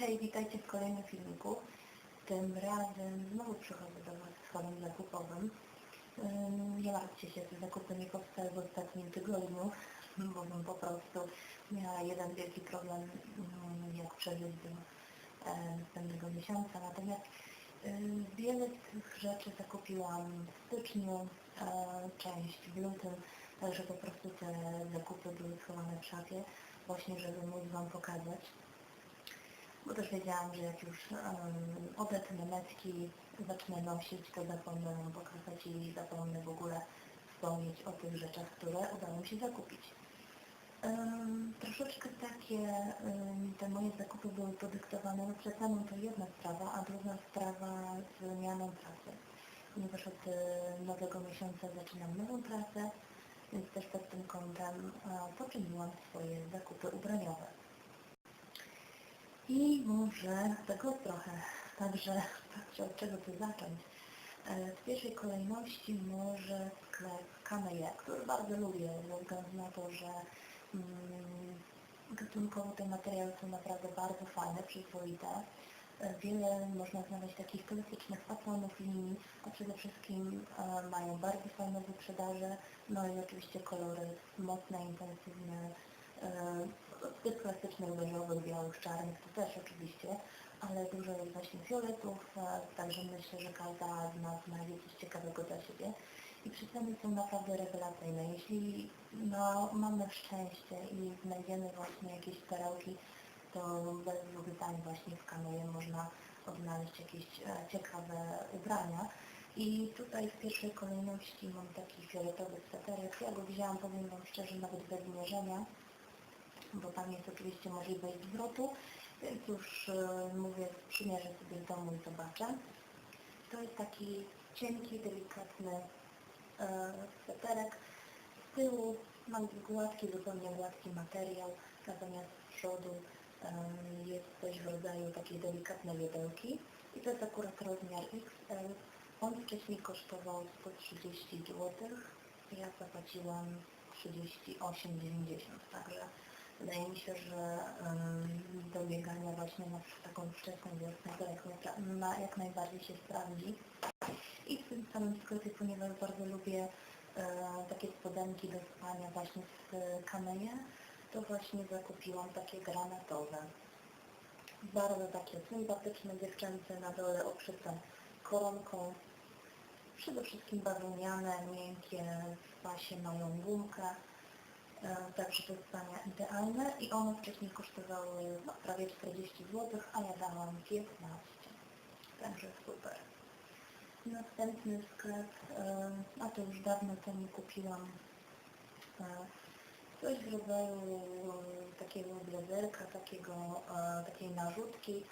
Hej, witajcie w kolejnym filmiku. Tym razem znowu przychodzę do Was z falem zakupowym. Ym, Nie martwcie się, te zakupy nie powstały w ostatnim tygodniu, bo bym po prostu miała jeden wielki problem, ym, jak przeżyć do następnego miesiąca. Natomiast ym, wiele z tych rzeczy zakupiłam w styczniu, część w lutym, także po prostu te zakupy były schowane w szafie, właśnie żeby móc Wam pokazać bo też wiedziałam, że jak już um, odetnę metki, zacznę nosić, to zapomnę ją pokazać i zapomnę w ogóle wspomnieć o tych rzeczach, które udało mi się zakupić. Um, troszeczkę takie um, te moje zakupy były podyktowane, no przed samą to jedna sprawa, a druga sprawa zmianą pracy. Ponieważ od e, nowego miesiąca zaczynam nową pracę, więc też pod tym kątem poczyniłam swoje zakupy ubraniowe. I może tego trochę. Także patrzę od czego tu zacząć. E, W pierwszej kolejności może sklep Kameje, który bardzo lubię ze względu na to, że mm, gatunkowo te materiały są naprawdę bardzo fajne, przyzwoite. E, Wiele można znaleźć takich klasycznych fatonów linii, a przede wszystkim e, mają bardzo fajne wyprzedaże, no i oczywiście kolory mocne, intensywne, e, tych klasycznych beżowych, białych, czarnych to też oczywiście, ale dużo jest właśnie fioletów, także myślę, że każda z nas znajdzie coś ciekawego dla siebie. I przeceny są naprawdę rewelacyjne. Jeśli no, mamy szczęście i znajdziemy właśnie jakieś perełki, to bez dwóch właśnie w Kanoje można odnaleźć jakieś e, ciekawe ubrania. I tutaj w pierwszej kolejności mam taki fioletowy sweterek. Ja go wzięłam, powiem Wam szczerze, nawet bez mierzenia bo tam jest oczywiście możliwość zwrotu, więc już e, mówię, przymierzę sobie w domu i zobaczę. To jest taki cienki, delikatny e, sweterek. Z tyłu mam gładki, zupełnie gładki materiał, natomiast z przodu jest coś w rodzaju takiej delikatnej wiedelki i to jest akurat rozmiar XL. On wcześniej kosztował 130 zł, ja zapłaciłam 38,90, także Wydaje mi się, że do biegania właśnie na taką wczesną wiosnę jak, na, jak najbardziej się sprawdzi. I w tym samym sklepie, ponieważ bardzo lubię e, takie spodenki do spania właśnie z e, kameje, to właśnie zakupiłam takie granatowe. Bardzo takie sympatyczne dziewczęce, na dole obszyte koronką. Przede wszystkim bawełniane, miękkie, w pasie mają gumkę. Także to jest idealne i one wcześniej kosztowały prawie 40 zł, a ja dałam 15. Także super. Następny sklep, e, a to już dawno temu kupiłam e, coś w rodzaju e, takiego blazerka, takiego, takiej narzutki.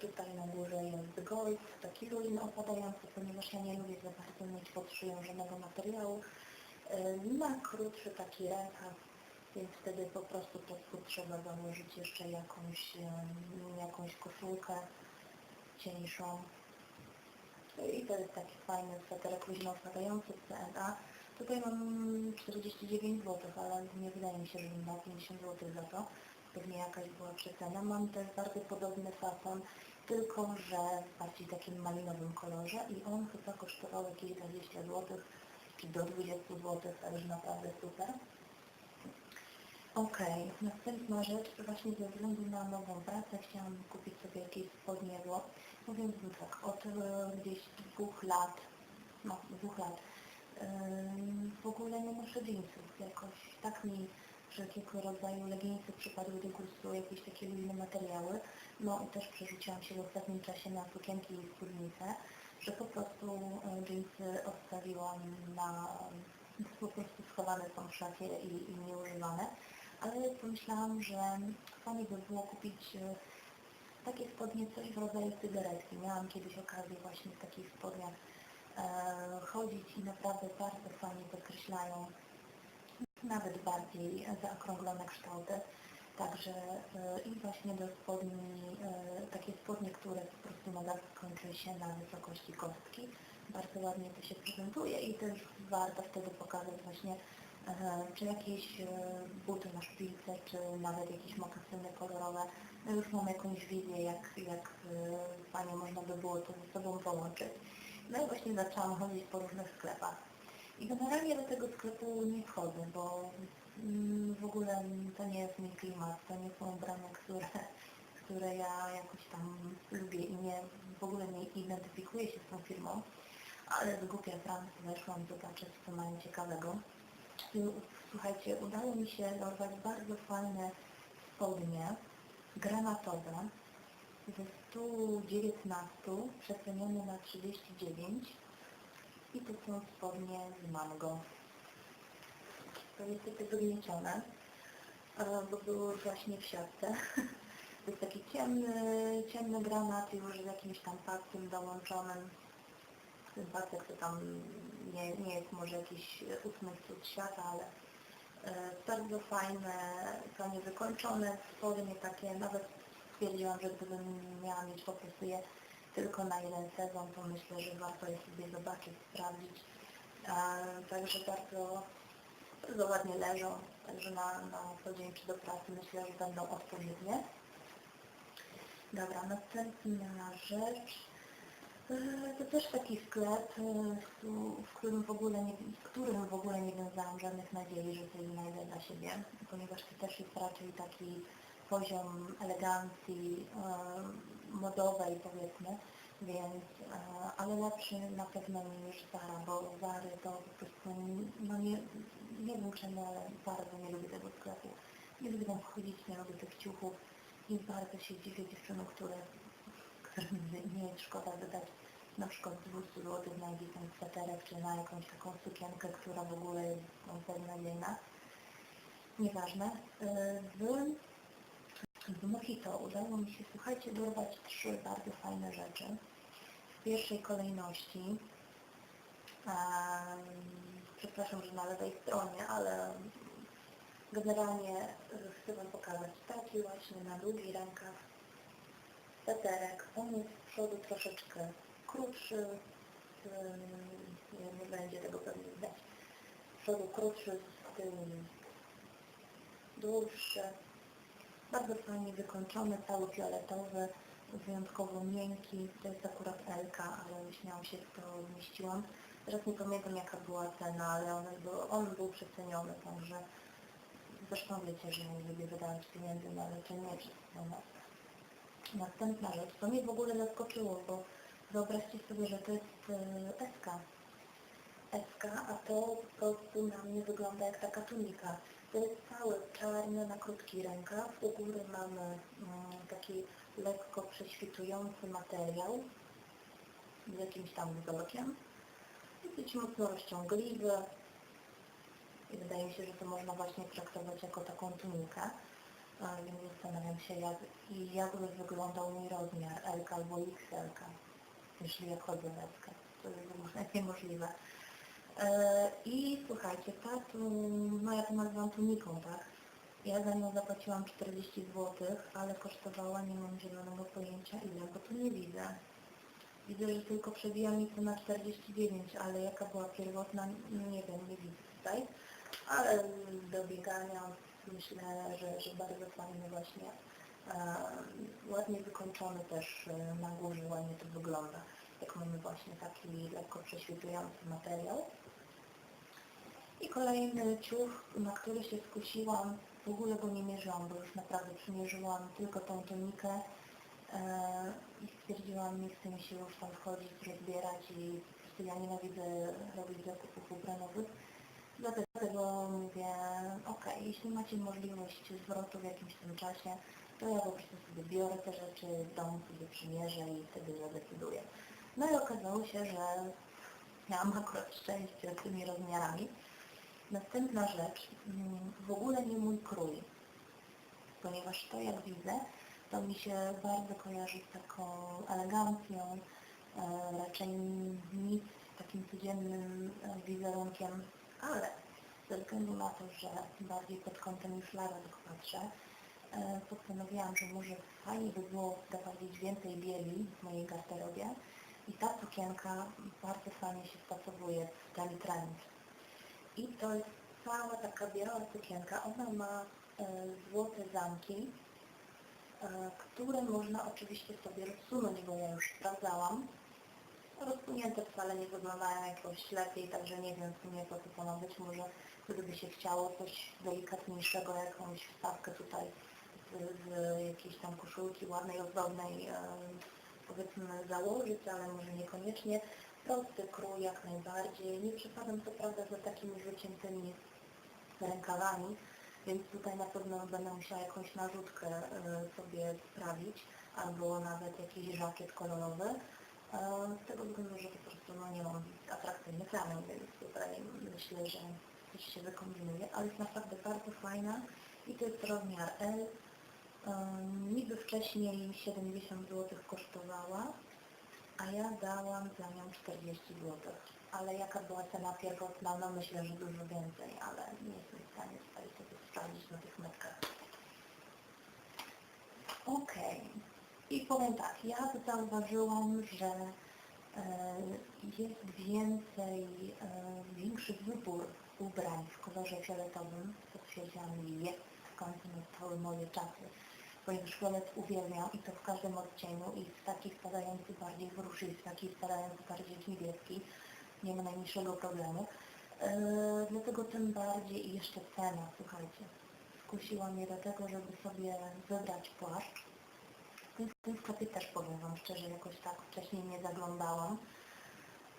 Tutaj na górze jest gold, taki lulin opadający, ponieważ ja nie lubię za bardzo mieć pod szyją żadnego materiału. E, Ma krótszy taki rękaw, więc wtedy po prostu pod spód trzeba założyć jeszcze jakąś, em, jakąś koszulkę cieńszą. I to jest taki fajny sweterek luźno opadający z CNA. Tutaj mam 49 zł, ale nie wydaje mi się, że bym dała 50 zł za to. Pewnie jakaś była przecena. Mam też bardzo podobny fason, tylko że w bardziej takim malinowym kolorze i on chyba kosztował jakieś 20 zł do 20 zł, także naprawdę super. Okej, następna rzecz, właśnie ze względu na nową pracę chciałam kupić sobie jakieś spodnie, bo powiem tak, od e, gdzieś dwóch lat, no dwóch lat, w ogóle nie noszę jeansów, jakoś tak mi wszelkiego rodzaju leginsy przypadły do gustu, jakieś takie luźne materiały, no i też przerzuciłam się w ostatnim czasie na sukienki i spódnice, że po prostu e, jeansy odstawiłam na, po prostu schowane są w szafie i, i nieużywane, ale pomyślałam, że fajnie by było kupić e, takie spodnie, coś w rodzaju cygaretki. Miałam kiedyś okazję właśnie w takich spodniach e, chodzić i naprawdę bardzo fajnie podkreślają nawet bardziej zaokrąglone kształty. Także e, i właśnie do spodni, e, takie spodnie, które po prostu nadal kończy się na wysokości kostki. Bardzo ładnie to się prezentuje i też warto wtedy pokazać właśnie e, czy jakieś buty na szpilce, czy nawet jakieś mokasyny kolorowe. No już mam jakąś wizję, jak, jak fajnie można by było to ze sobą połączyć. No i właśnie zaczęłam chodzić po różnych sklepach. I generalnie do tego sklepu nie wchodzę, bo w ogóle to nie jest mój klimat, to nie są ubrania, które, które ja jakoś tam lubię i nie, w ogóle nie identyfikuję się z tą firmą, ale z głupia Francji weszłam zobaczyć, co mają ciekawego. Słuchajcie, udało mi się dorwać bardzo fajne spodnie granatowe ze 119 przecenione na 39 i to są spodnie z mango. To niestety wygniecione, e, bo były właśnie w siatce. To jest taki ciemny, ciemny granat już z jakimś tam paskiem dołączonym. Ten pasek to tam nie, nie jest może jakiś ósmy cud świata, ale e, bardzo fajne, fajnie wykończone spodnie takie, nawet stwierdziłam, że gdybym miała mieć po prostu je tylko na jeden sezon, to myślę, że warto je sobie zobaczyć, sprawdzić. E, Także bardzo, bardzo ładnie leżą, także na, na co dzień czy do pracy myślę, że będą odpowiednie. Dobra, następna rzecz. E, To też taki sklep, e, w- w którym w ogóle nie, z którym w ogóle nie wiązałam żadnych nadziei, że coś znajdę dla siebie, ponieważ to też jest raczej taki poziom elegancji e, modowej powiedzmy, więc, ale lepszy na pewno niż Zara, bo Zary to po prostu, no nie, nie wiem czemu, ale bardzo nie lubię tego sklepu. Nie lubię tam wchodzić, nie lubię tych ciuchów i bardzo się dziwię dziewczynom, które, którym nie jest szkoda wydać na przykład 200 zł na jakiś tam sweterek, czy na jakąś taką sukienkę, która w ogóle jest no, beznadziejna. Nieważne. E, W, w Mojito udało mi się, słuchajcie, dorwać trzy bardzo fajne rzeczy. W pierwszej kolejności, em, przepraszam, że na lewej stronie, ale generalnie chcę Wam pokazać taki właśnie na długi rękaw sweterek. On jest z przodu troszeczkę krótszy, nie, nie będzie tego pewnie widać. Z przodu krótszy, z tyłu dłuższy. Bardzo fajnie wykończony, cały fioletowy, wyjątkowo miękki. To jest akurat LK, ale śmiało się w to zmieściłam. Teraz nie pamiętam jaka była cena, ale on był, on był przeceniony, także zresztą wiecie, że nie lubię wydawać pieniędzy na leczenie przecenione. Następna rzecz, to mnie w ogóle zaskoczyło, bo wyobraźcie sobie, że to jest e, SK. SK, a to po prostu na mnie wygląda jak taka tunika. To jest cały czarny na krótki rękaw. U góry mamy mm, taki lekko prześwitujący materiał z jakimś tam wzorkiem. Dosyć mocno rozciągliwy. I wydaje mi się, że to można właśnie traktować jako taką tunikę. Więc zastanawiam się, jak, jak by wyglądał mój rozmiar L albo XL, jeśli ja chodzę SK. To jest ogóle niemożliwe. E, I słuchajcie, ta tu, no ja to nazywam tuniką, tak? Ja za nią zapłaciłam 40 zł, ale kosztowała, nie mam zielonego pojęcia ile, bo tu nie widzę. Widzę, że tylko przebija mi cena 49, ale jaka była pierwotna, nie wiem, nie widzę tutaj. Ale do biegania myślę, że, że bardzo fajny właśnie, e, ładnie wykończony też na górze, ładnie to wygląda. Jak mamy właśnie taki lekko prześwitujący materiał. I kolejny ciuch, na który się skusiłam, w ogóle go nie mierzyłam, bo już naprawdę przymierzyłam tylko tą tunikę e, i stwierdziłam, nie chce mi się już tam wchodzić, rozbierać i ja nienawidzę robić zakupów ubranowych. Dlatego mówię, ok, jeśli macie możliwość zwrotu w jakimś tym czasie, to ja po prostu sobie biorę te rzeczy, w domu sobie przymierzę i wtedy zadecyduję. No i okazało się, że miałam akurat szczęście z tymi rozmiarami. Następna rzecz, mm, w ogóle nie mój krój, ponieważ to jak widzę, to mi się bardzo kojarzy z taką elegancją, e, raczej nic z takim codziennym e, wizerunkiem, ale ze względu na to, że bardziej pod kątem już larodok patrzę, e, postanowiłam, że może fajnie by było wprowadzić więcej bieli w mojej garderobie i ta sukienka bardzo fajnie się wpasowuje w ten trend. I to jest cała taka biała sukienka. Ona ma złote zamki, które można oczywiście sobie rozsunąć, bo ja już sprawdzałam. Rozsunięte wcale nie wyglądają jakoś lepiej, także nie wiem w sumie co to być. Może gdyby się chciało coś delikatniejszego, jakąś wstawkę tutaj z, z jakiejś tam koszulki ładnej, ozdobnej, e, powiedzmy założyć, ale może niekoniecznie. Prosty krój jak najbardziej. Nie przepadam co prawda za takimi wyciętymi rękawami, więc tutaj na pewno będę musiała jakąś narzutkę e, sobie sprawić, albo nawet jakiś żakiet kolorowy. E, Z tego względu, że po prostu no, nie mam atrakcyjnych ramion, więc tutaj myślę, że coś się wykombinuje, ale jest naprawdę bardzo fajna i to jest rozmiar L. Um, niby wcześniej 70 zł kosztowała, a ja dałam za nią 40 zł. Ale jaka była cena pierwotna? No myślę, że dużo więcej, ale nie jestem w stanie sobie sprawdzić na tych metkach. I powiem tak, ja zauważyłam, że e, jest więcej, e, większy wybór ubrań w kolorze fioletowym, co stwierdziłam, jest końcu nastały moje czasy, ponieważ fiolet uwielbiam i to w każdym odcieniu i w taki spadający bardziej w róż i w taki spadający bardziej w niebieski, nie ma najmniejszego problemu. E, dlatego tym bardziej i jeszcze cena, słuchajcie, skusiła mnie do tego, żeby sobie wybrać płaszcz. W tym, sklepie też powiem Wam szczerze, jakoś tak wcześniej nie zaglądałam,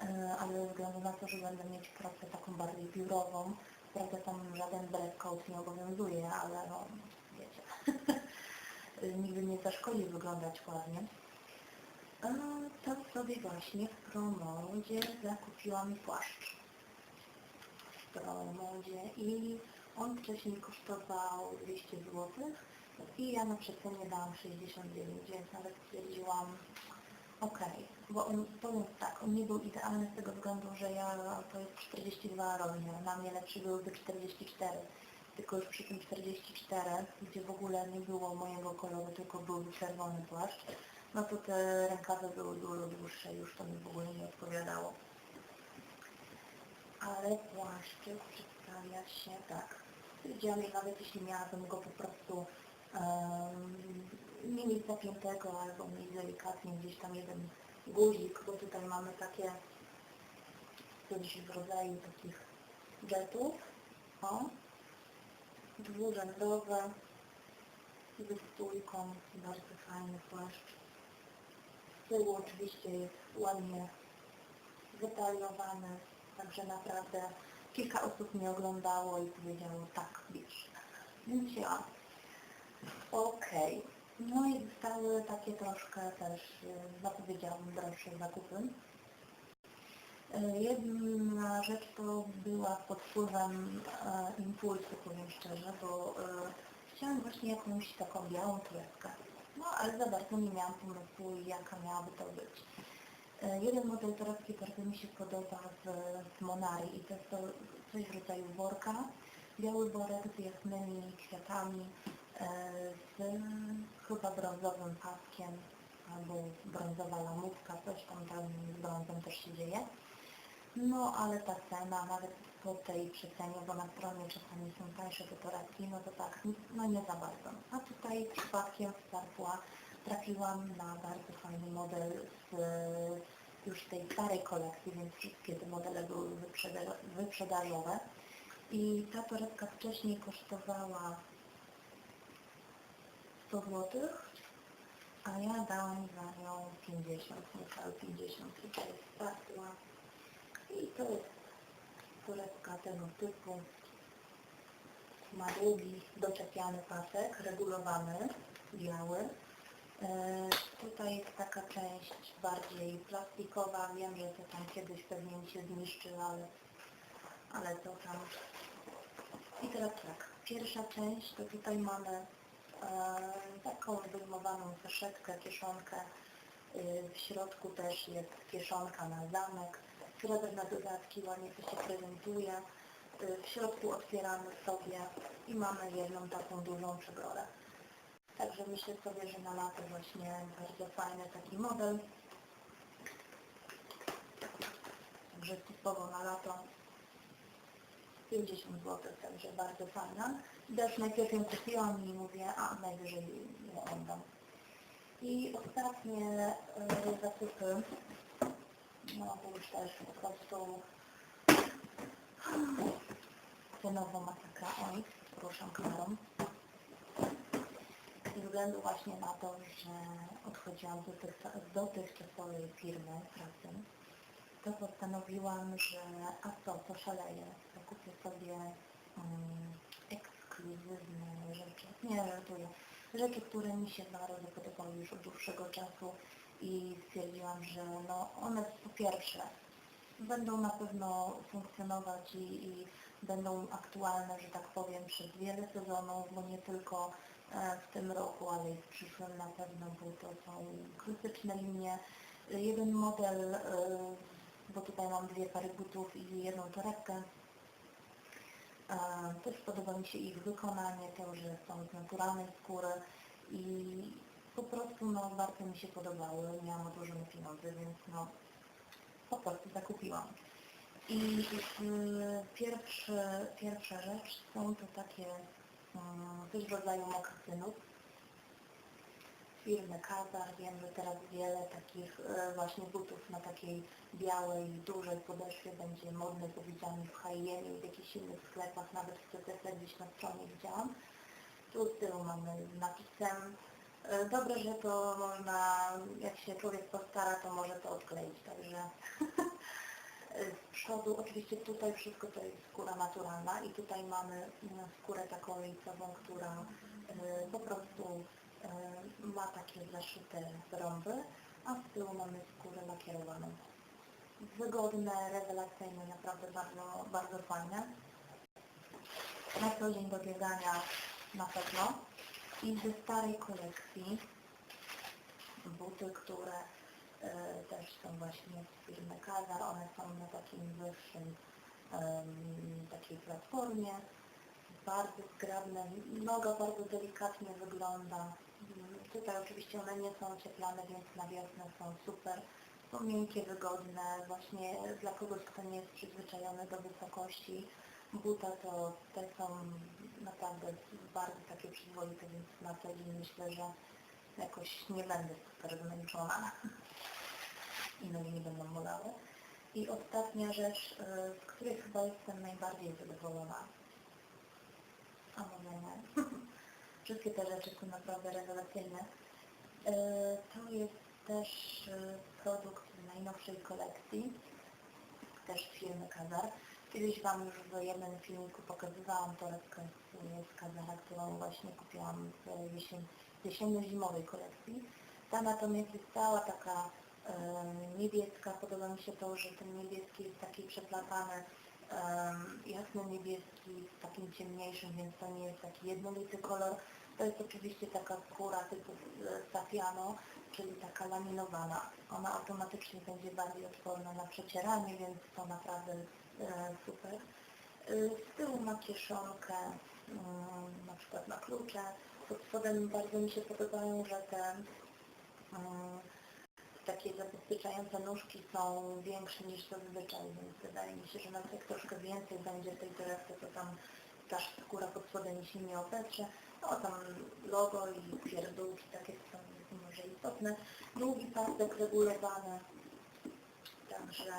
E, ale ze względu na to, że będę mieć pracę taką bardziej biurową, prawda tam żaden dress code nie obowiązuje, ale no, wiecie, nigdy nie zaszkodzi wyglądać ładnie. E, To sobie właśnie w promodzie zakupiłam płaszcz. Promodzie i on wcześniej kosztował 200 zł i ja na przecenie dałam 69, więc nawet stwierdziłam, okej, bo on, powiem tak, on nie był idealny z tego względu, że ja to jest 42 rozmiar, na mnie lepszy byłby 44, tylko już przy tym 44, gdzie w ogóle nie było mojego koloru, tylko był czerwony płaszcz, no to te rękawy były dużo dłuższe, już to mi w ogóle nie odpowiadało. Ale płaszczyk przedstawia się tak. Stwierdziłam, że nawet jeśli miałabym go po prostu um, nie mieć zapiętego albo mieć delikatnie gdzieś tam jeden guzik, bo tutaj mamy takie coś w rodzaju takich jetów. O, dwurzędowe ze stójką, bardzo fajny płaszcz. Z tyłu oczywiście jest ładnie wytaliowany, także naprawdę kilka osób mnie oglądało i powiedziało tak, bierz. Więc ja. Okej. No i zostały takie troszkę też, y, zapowiedziałam, droższe zakupy. Y, Jedna rzecz to była pod wpływem e, impulsu, powiem szczerze, bo e, chciałam właśnie jakąś taką białą tureckę. No ale za bardzo nie miałam pomysłu, jaka miałaby to być. E, Jeden model torebki bardzo mi się podoba z, z Monari i to jest to coś w rodzaju worka. Biały worek z jasnymi kwiatami, e, z chyba brązowym paskiem albo brązowa lamówka, coś tam tam z brązem też się dzieje. No ale ta cena, nawet po tej przecenie, bo na stronie czasami są tańsze te torebki, no to tak, no nie za bardzo. A tutaj przypadkiem w Starpła trafiłam na bardzo fajny model z już tej starej kolekcji, więc wszystkie te modele były wyprzeda- wyprzedażowe. I ta torebka wcześniej kosztowała 100 zł, a ja dałam za nią 50, niecałe 50 i to jest Starpła. I to jest torebka tego typu. Ma długi, doczepiany pasek, regulowany, biały. E, tutaj jest taka część bardziej plastikowa. Wiem, że to tam kiedyś pewnie mi się zniszczy, ale, ale to tam. I teraz tak, pierwsza część to tutaj mamy e, taką wyjmowaną saszetkę, kieszonkę. E, w środku też jest kieszonka na zamek. Srebrne dodatki, ładnie to się prezentuje. W środku otwieramy sobie i mamy jedną taką dużą przegrodę. Także myślę sobie, że na lato właśnie bardzo fajny taki model. Także typowo na lato 50 zł, także bardzo fajna. Też najpierw ją kupiłam i mówię, a najwyżej ją oddam. I ostatnie y, zakupy, no to już też po prostu cenowo masakra, oj, ruszam kamerą. Względu właśnie na to, że odchodziłam z dotychcza- z dotychczasowej firmy pracy, to postanowiłam, że a co, to szaleję, to kupię sobie um, ekskluzywne rzeczy. Nie żartuję. Rzeczy, które mi się bardzo podobały już od dłuższego czasu i stwierdziłam, że no one po pierwsze będą na pewno funkcjonować i, i będą aktualne, że tak powiem, przez wiele sezonów, bo nie tylko w tym roku, ale i w przyszłym na pewno, bo to są klasyczne linie. Jeden model, e, bo tutaj mam dwie pary butów i jedną torebkę. Też podoba mi się ich wykonanie, to, że są z naturalnej skóry i po prostu no, bardzo mi się podobały. Miałam odłożone pieniądze, więc no, po prostu zakupiłam. I y, pierwszy, pierwsza rzecz są to takie mm, coś w rodzaju mokasynów firmy Kazar. Wiem, że teraz wiele takich e, właśnie butów na takiej białej, dużej podeszwie będzie modne do widzianych w H&M i w jakichś innych sklepach, nawet w CTC gdzieś na stronie widziałam. Tu z tyłu mamy z napisem. E, Dobre, że to można, jak się człowiek postara, to może to odkleić, także z przodu, oczywiście tutaj wszystko to jest skóra naturalna i tutaj mamy mm, skórę taką lejcową, która e, po prostu e, ma takie zaszyte rąby, a z tyłu mamy skórę lakierowaną. Wygodne, rewelacyjne, naprawdę bardzo, bardzo fajne. Na co dzień do biegania na pewno. I ze starej kolekcji buty, które właśnie firmy Kazar. One są na takim wyższym takiej platformie. Bardzo zgrabne, noga bardzo delikatnie wygląda. Tutaj oczywiście one nie są ocieplane, więc na wiosnę są super. Są miękkie, wygodne, właśnie dla kogoś, kto nie jest przyzwyczajony do wysokości buta, to te są naprawdę bardzo takie przyzwoite, więc na co dzień myślę, że jakoś nie będę super zmęczona i nogi nie będą bolały. I ostatnia rzecz, z której chyba jestem najbardziej zadowolona, a może nie, wszystkie te rzeczy są naprawdę rewelacyjne, Y, to jest też y, produkt najnowszej kolekcji, też firmy Kazar. Kiedyś Wam już w jednym filmiku pokazywałam torebkę z, Kazara, którą właśnie kupiłam w jesienno-zimowej kolekcji. Ta natomiast jest cała taka e, niebieska. Podoba mi się to, że ten niebieski jest taki przeplatany jasno niebieski z takim ciemniejszym, więc to nie jest taki jednolity kolor. To jest oczywiście taka skóra typu e, safiano, czyli taka laminowana. Ona automatycznie będzie bardziej odporna na przecieranie, więc to naprawdę e, super. E, Z tyłu ma kieszonkę, mm, na przykład na klucze. Pod spodem bardzo mi się podobają, że te mm, takie zabezpieczające nóżki są większe niż zazwyczaj, więc wydaje mi się, że nawet jak troszkę więcej będzie tej torebce, to tam ta skóra pod spodem się nie opetrze. No tam logo i pierdółki takie są może istotne. Długi pasek regulowany, także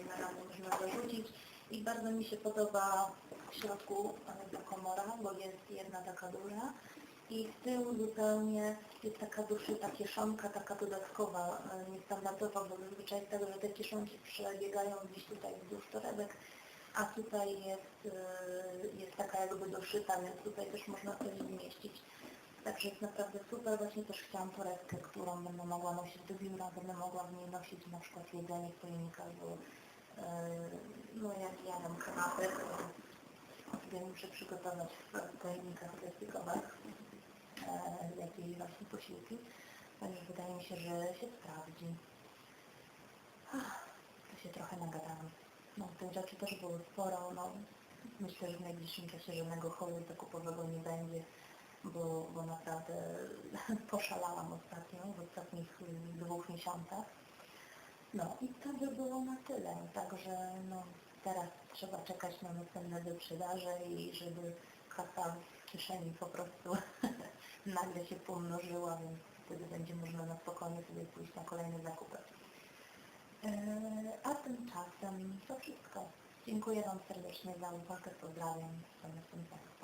y, na ramię można zarzucić. I bardzo mi się podoba w środku ta komora, bo jest jedna taka duża. I z tyłu zupełnie jest taka duszyta kieszonka, taka dodatkowa, y, niestandardowa, bo zazwyczaj jest tak, że te kieszonki przebiegają gdzieś tutaj wzdłuż torebek, a tutaj jest, y, jest taka jakby doszyta, więc tutaj też można coś zmieścić. Także jest naprawdę super. Właśnie też chciałam torebkę, którą będę mogła nosić do biura, będę mogła w niej nosić na przykład jedzenie w pojemnikach, bo yy, no jak jadam kanapę, to sobie muszę przygotować w pojemnikach plastikowych yy, jakieś właśnie posiłki. Także wydaje mi się, że się sprawdzi. To się trochę nagadałam. No, tych rzeczy też było sporo. No, myślę, że w najbliższym czasie żadnego holu zakupowego nie będzie, bo, bo naprawdę poszalałam ostatnio, w ostatnich dwóch miesiącach. No i to by było na tyle. Także no, teraz trzeba czekać na następne wyprzedaże i żeby kasa w kieszeni po prostu nagle się pomnożyła, więc wtedy będzie można na spokojnie sobie pójść na kolejne zakupy. E, A tymczasem to wszystko. Dziękuję Wam serdecznie za uwagę, pozdrawiam, do następnego.